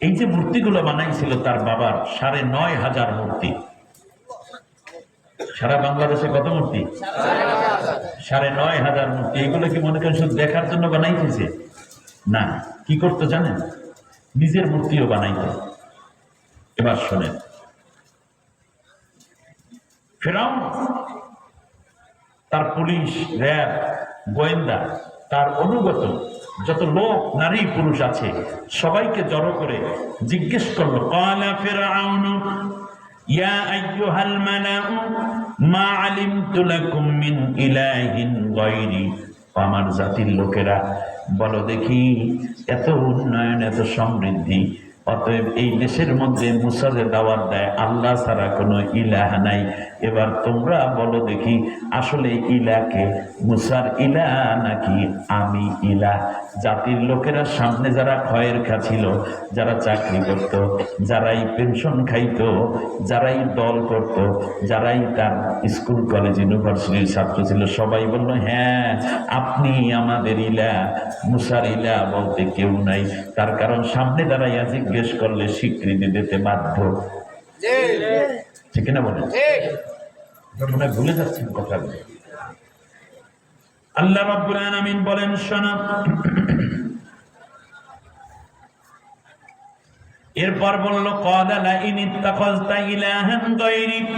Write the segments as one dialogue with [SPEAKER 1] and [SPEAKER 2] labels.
[SPEAKER 1] এই যে মূর্তিগুলো বানাইছিল তার বাবার, সাড়ে নয় হাজার মূর্তি। সারা বাংলাদেশে কত মূর্তি? সাড়ে নয় হাজার মূর্তি। এগুলো কি মনে করেন শুধু দেখার জন্য বানাইতেছে? না, কি করতো জানেন? নিজের মূর্তিও বানাইত। এবার শোনেন। ফেরাও তার পুলিশ, র্যাব, গোয়েন্দা তার অনুগত যত লোক, নারী, পুরুষ আছে, সবাইকে জড়ো করে জিজ্ঞেস করল কালা ফিরআউন, ইয়া আইয়ুহাল মা আলিমতু লাকুম মিন ইলাহিন গায়রি? আমার জাতির লোকেরা, বলো দেখি, এত উন্নয়ন, এত সমৃদ্ধি, অতএব এই দেশের মধ্যে মুসাজে দাওয়াত দেয়, আল্লাহ ছাড়া কোনো ইলাহ নাই। এবার তোমরা বলো দেখি, আসলে ইলাকে মুসার ইলা নাকি আমি ইলা? জাতির লোকেরা সামনে যারা খয়ের ছিল যারা চাকরি করত, যারাই পেনশন খাইত, যারাই দল করত, যারাই তার স্কুল, কলেজ, ইউনিভার্সিটির ছাত্র ছিল, সবাই বলল হ্যাঁ আপনি আমাদের ইলা, মুসার ইলা বলতে কেউ নাই। তার কারণ সামনে দাঁড়াইয়া জিজ্ঞেস করলে স্বীকৃতি দিতে বাধ্য। ঠিক না। বলে মনে ভুলে যাচ্ছেন কথাগুলো আল্লাহ রাব্বুল আমিন বলেন শোনা। এরপর বলল কদালা লা ইন ইত্তাখাযতা ইলাহান গায়রিক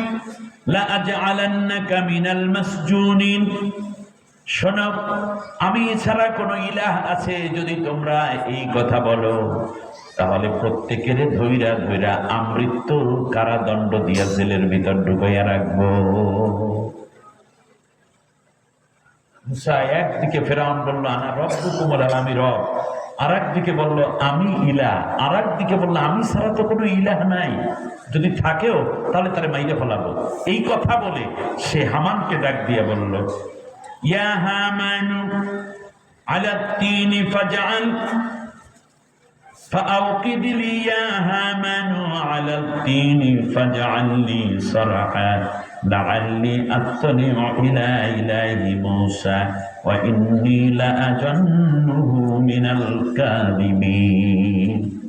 [SPEAKER 1] লা আজআলান্নাকা কামিনাল মাসজুনিন। শোনো, আমি ছাড়া কোনো ইলাহ আছে যদি তোমরা এই কথা বলো। তাহলে প্রত্যেকের ধৈরা ধৈরা আমৃত্যু কারাদণ্ড দিয়া জেলের ভিতর ঢুকাইয়া রাখব। একদিকে ফেরাউন বলল, আনা রব কুমল আমি রব। আর একদিকে বলল, আমি ইলা আর একদিকে বলল, আমি ছাড়া তো কোনো ইলাহ নাই। যদি থাকেও, তাহলে তারে মাইরে ফেলাবো। এই কথা বলে সে হামানকে ডাক দিয়ে বলল يا هامان على التين فاجعل فأوقد لي يا هامان على التين فاجعل لي صرحا لعلي أطلع إلى إله موسى وإني لأجنه من الكاذبين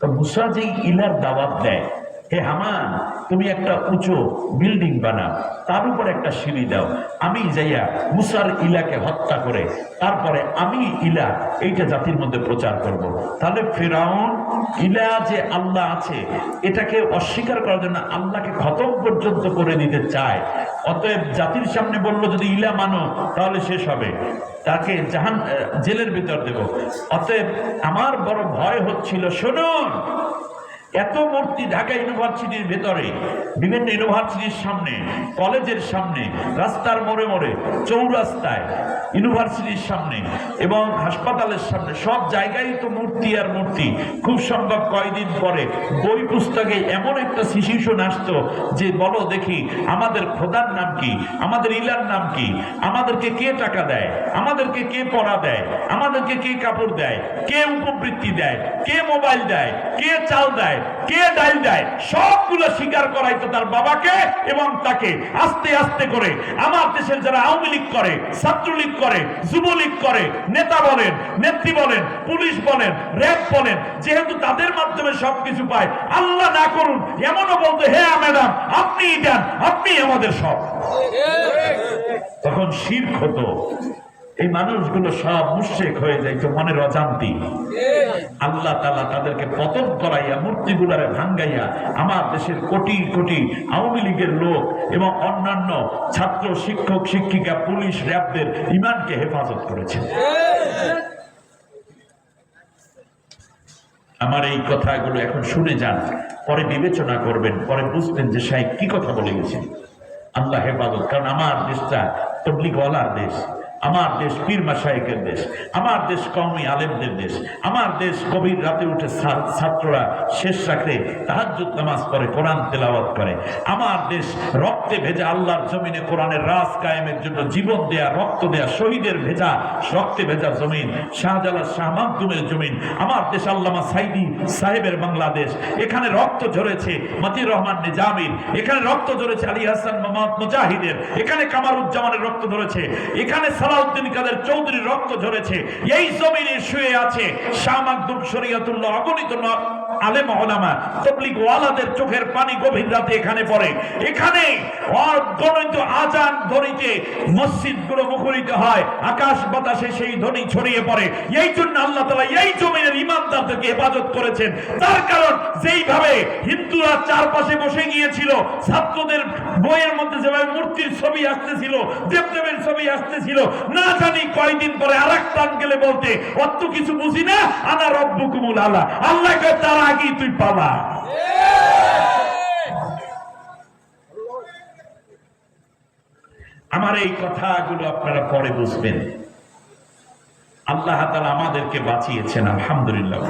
[SPEAKER 1] طب موسى زي إلى الدواب ده হে হামান, তুমি একটা উঁচু বিল্ডিং বানাও, তার উপর একটা সিঁড়ি দাও। আমি যাইয়া মুসার ইলাকে হত্যা করে, তারপরে আমি ইলা, এইটা জাতির মধ্যে প্রচার করব। তাহলে ফেরাউন, ইলা যে আল্লাহ আছে, এটাকে অস্বীকার করার জন্য আল্লাহকে খতম পর্যন্ত করে দিতে চায়। অতএব জাতির সামনে বলল, যদি ইলা মানো, তাহলে শেষ হবে। তাকে জাহান জেলের ভিতর দেব। অতএব আমার বড় ভয় হচ্ছিল, শুনুন এত মূর্তি ঢাকা ইউনিভার্সিটির ভেতরে, বিভিন্ন ইউনিভার্সিটির সামনে, কলেজের সামনে, রাস্তার মোড়ে মোড়ে, চৌরাস্তায়, ইউনিভার্সিটির সামনে এবং হাসপাতালের সামনে, সব জায়গায় তো মূর্তি আর মূর্তি। খুব সম্ভব কয়দিন পরে বই পুস্তকে এমন একটা শিশিষণ আসতো যে, বলো দেখি, আমাদের খোদার নাম কি? আমাদের ইলার নাম কি? আমাদেরকে কে টাকা দেয়? আমাদেরকে কে পড়া দেয়? আমাদেরকে কে কাপড় দেয়? কে উপবৃত্তি দেয়? কে মোবাইল দেয়? কে চাল দেয়? কে ডাল দেয়? সবগুলো স্বীকার করাইতো তার বাবাকে এবং তাকে। আস্তে আস্তে করে আমার দেশের যারা আওয়ামী লীগ করে ছাত্রলীগ করে যুবলীগ করে নেতা বলেন নেত্রী বলেন পুলিশ বলেন র্যাব বলেন যেহেতু তাদের মাধ্যমে সবকিছু পায় আল্লাহ না করুন এমনও বলতো হ্যাঁ ম্যাডাম আপনি দেন আপনি আমাদের সব। তখন শির হতো এই মানুষগুলো সব মুশেক হয়ে যাইতো মনের অজান্তি। আল্লাহ তালা তাদেরকে পতন করাইয়া মূর্তিগুলারে ভাঙ্গাইয়া আমার দেশের কোটি কোটি আওয়ামী লীগের লোক এবং অন্যান্য ছাত্র শিক্ষক শিক্ষিকা পুলিশ র্যাবদের ইমানকে হেফাজত করেছে। আমার এই কথাগুলো এখন শুনে যান পরে বিবেচনা করবেন পরে বুঝবেন যে সাহেব কি কথা বলে গেছেন। আল্লাহ হেফাজত কারণ আমার দেশটা তবলিগওয়ালার দেশ। আমার দেশ পীর মাসাইকের দেশ, আমার দেশ কওমি আলেমদের দেশ, আমার দেশ গভীর রাতে উঠে ছাত্ররা শেষ রাখে তাহাজ্জুদ নামাজ পড়ে, কোরআন তেলাওয়াত করে। আমার দেশ রক্তে ভেজা আল্লাহর জমিনে কোরআনের রাজ কায়েমের জন্য জীবন দেয়া, রক্ত দেয়া শহীদের ভেজা, রক্তে ভেজা জমিন, শাহজালাল শাহ মাহদুমের জমিন। আমার দেশ আল্লামা সাইদি সাহেবের বাংলাদেশ। এখানে রক্ত ঝরেছে মতির রহমান নিজামির। এখানে রক্ত ঝরেছে আলী হাসান মোহাম্মদ মুজাহিদের। এখানে কামারুজ্জামানের রক্ত ধরেছে। এখানে সালাউদ্দিন কাদের চৌধুরী রক্ত ঝরেছে, এই জমিনে শুয়ে আছে শাহ মাকদুম শরিয়াতুল্লাহ, অগণিত আলে আলেম ওলামা তবলিগ ওয়ালাদের চোখের পানি গভীর রাতে এখানে পড়ে। এখানে অগণিত আজান ধ্বনিতে মসজিদগুলো মুখরিত হয়, আকাশ বাতাসে সেই ধ্বনি ছড়িয়ে পড়ে। এই জন্য আল্লাহ তালা এই জমিনের ইমানদারদেরকে হেফাজত করেছেন। তার কারণ যেইভাবে হিন্দুরা চারপাশে বসে গিয়েছিল, ছাত্রদের বইয়ের মধ্যে যেভাবে মূর্তির ছবি আসতেছিল, দেবদেবের ছবি আসতেছিল, না জানি কয়দিন পরে আর এক টান গেলে বলতে, অত কিছু বুঝি না, আনা রব্বুকুমুল আল্লাহ আল্লাহ কয়, তার আগেই তুই পাবা আমার এই কথাগুলো আপনারা পরে বুঝবেন। আল্লাহ তালা আমাদেরকে বাঁচিয়েছেন আলহামদুলিল্লাহ।